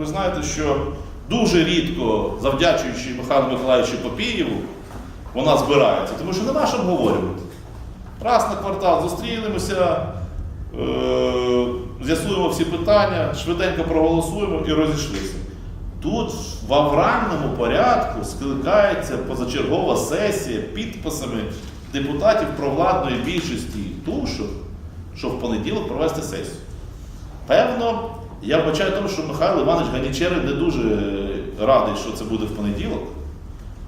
ви знаєте, що дуже рідко, завдячуючи Михайлу Миколаївичу Попієву, вона збирається, тому що нема що обговорювати. Раз на квартал зустрінемося, е, з'ясуємо всі питання, швиденько проголосуємо і розійшлися. Тут в авральному порядку скликається позачергова сесія підписами депутатів провладної більшості тушок, що в понеділок провести сесію. Певно, я вбачаю тому, що Михайло Іванович Ганічери не дуже радий, що це буде в понеділок,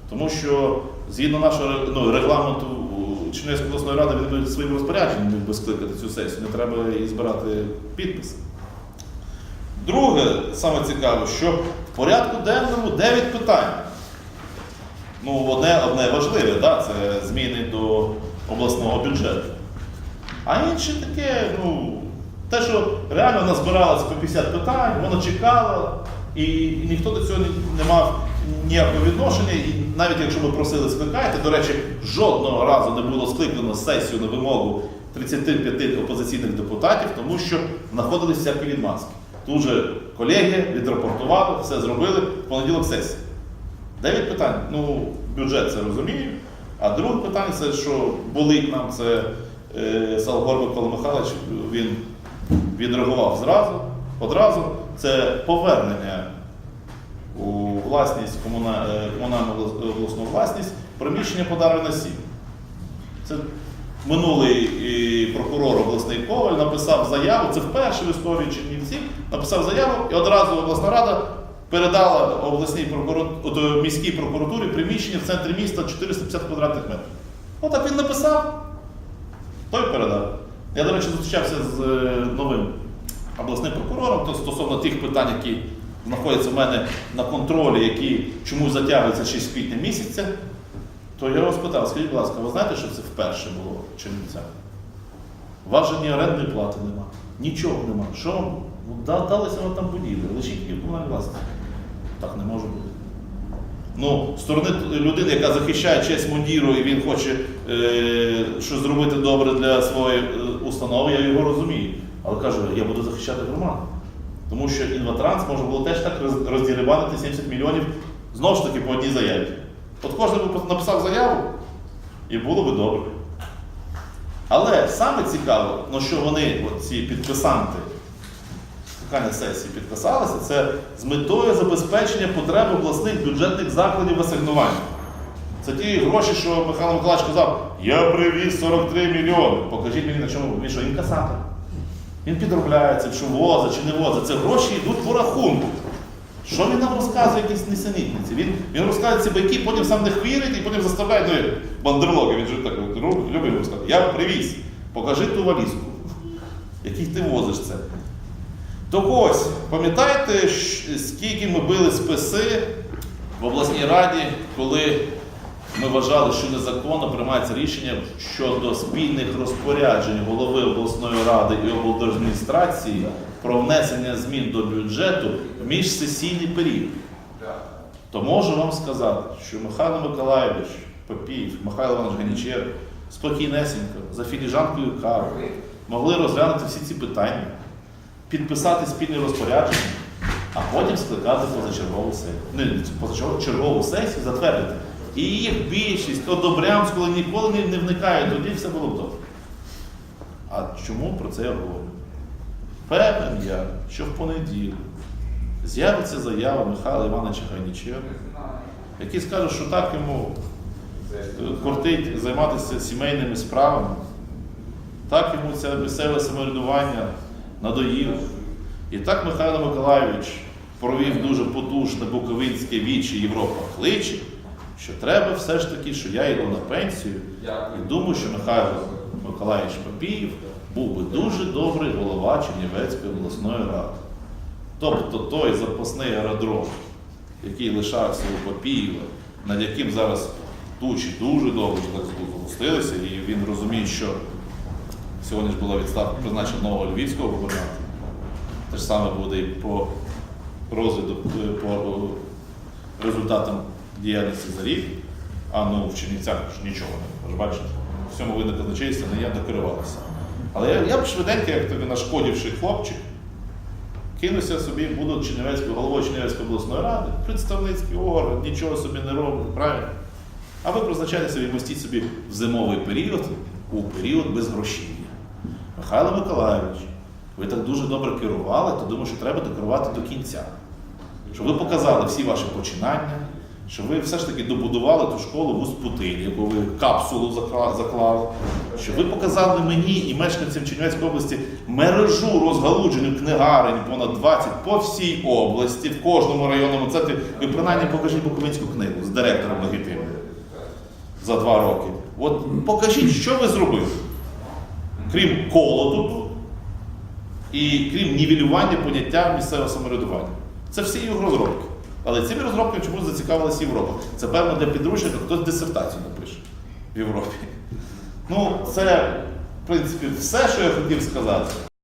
тому що згідно нашого ну, регламенту Чернівської обласної ради він своїм розпорядженням міг би скликати цю сесію, не треба і збирати підписи. Друге, саме цікаве, що в порядку денному 9 питань. Ну, одне, одне важливе, да, це зміни до обласного бюджету. А інше таке, ну, те, що реально назбиралося по 50 питань, воно чекало, і, ніхто до цього не, мав ніякого відношення. І навіть якщо ми просили скликайте, до речі, жодного разу не було скликано сесію на вимогу 35 опозиційних депутатів, тому що знаходилися всякі відмазки. Тут же колеги відрапортували, все зробили, в понеділок сесія. Дев'ять питань. Ну, бюджет це розумію. А друге питання це, що болить нам, це е, Салгор Микола він відреагував зразу, одразу. Це повернення у власність комуна, е, комунальну влас- обласну власність приміщення подару на сім. Це минулий е, прокурор обласний Коваль написав заяву, це вперше в історії Чернівців, написав заяву і одразу обласна рада передала обласній прокуру- міській прокуратурі приміщення в центрі міста 450 квадратних метрів. Отак він написав, той передав. Я, до речі, зустрічався з е, новим обласним прокурором то стосовно тих питань, які знаходяться в мене на контролі, які чомусь затягуються ще з квітня місяця. То я його спитав, скажіть, будь ласка, ви знаєте, що це вперше було в Чернівцях? У вас же ні орендної плати нема, нічого нема. Що вам? Ну, далися вам там будівлі, лишіть її в. Так не може бути. Ну, сторони людини, яка захищає честь мундіру і він хоче е, щось зробити добре для своєї е, установи, я його розумію. Але кажу, я буду захищати громаду. Тому що інватранс можна було теж так роз- роздірибанити 70 мільйонів знову ж таки по одній заяві. От кожен би написав заяву і було би добре. Але саме цікаво, ну, що вони, ці підписанти скликання сесії підписалися, це з метою забезпечення потреб обласних бюджетних закладів в асигнуванні. Це ті гроші, що Михайло Миколаївич казав, я привіз 43 мільйони. Покажіть мені на чому він що інкасатор. Він підробляється, чи возить, чи не возить. Це гроші йдуть по рахунку. Що він нам розказує якісь несенітниці? Він, він розказує ці байки, потім сам не хвірить і потім заставляє ну, бандерлоги. Він же так любить розказати. Я привіз, покажи ту валізку, який ти возиш це. Так ось, пам'ятаєте, скільки ми били списи в обласній раді, коли ми вважали, що незаконно приймається рішення щодо спільних розпоряджень голови обласної ради і облдержадміністрації про внесення змін до бюджету в міжсесійний період. То можу вам сказати, що Михайло Миколаївич Попіїв, Михайло Іванович Ганічер спокійнесенько, за філіжанкою кави могли розглянути всі ці питання, підписати спільне розпорядження, а потім скликати позачергову сесію. Позачергову чергову сесію, затвердити. І їх більшість одобрямського ніколи не, вникають, тоді все було б добре. А чому про це я говорю? Певен я, що в понеділок з'явиться заява Михайла Івановича Гайнічера, який скаже, що так йому кортить займатися сімейними справами, так йому це місцеве самоврядування надоїло. І так Михайло Миколайович провів дуже потужне буковинське вічі Європа кличе, що треба все ж таки, що я йду на пенсію. І думаю, що Михайло Миколаївич Попіїв був би дуже добрий голова Чернівецької обласної ради. Тобто той запасний аеродром, який лишався у Попієва, над яким зараз тучі дуже довго так згустилися, і він розуміє, що сьогодні ж була відставка призначена нового львівського губернатора. Те ж саме буде і по розгляду, е, по е, результатам діяльності за рік, а ну в Чернівцях нічого не ви бачите. Всьому видно казначейство не я докерувалося. Але я, я б швиденько, як тобі нашкодівший хлопчик, кинувся собі, будуть Чернівецькою, головою Чернівецької обласної ради, представницький орган, нічого собі не робить, правильно? А ви призначаєте собі, вмістіть собі в зимовий період, у період безгрошів'я. Михайло Миколайович, ви так дуже добре керували, то думаю, що треба докерувати до кінця. Щоб ви показали всі ваші починання, що ви все ж таки добудували ту школу в Успутилі, яку ви капсулу заклали, щоб ви показали мені і мешканцям Чернівецької області мережу розгалуджених книгарень понад 20 по всій області, в кожному районному центрі. Ви принаймні покажіть Буковинську книгу з директором легітимним за два роки. От покажіть, що ви зробили, крім колоду і крім нівелювання поняття місцевого самоврядування. Це всі його розробки. Але цими розробками чомусь зацікавилася Європа. Це певно для підручника хтось дисертацію напише в Європі. Ну, це, в принципі, все, що я хотів сказати.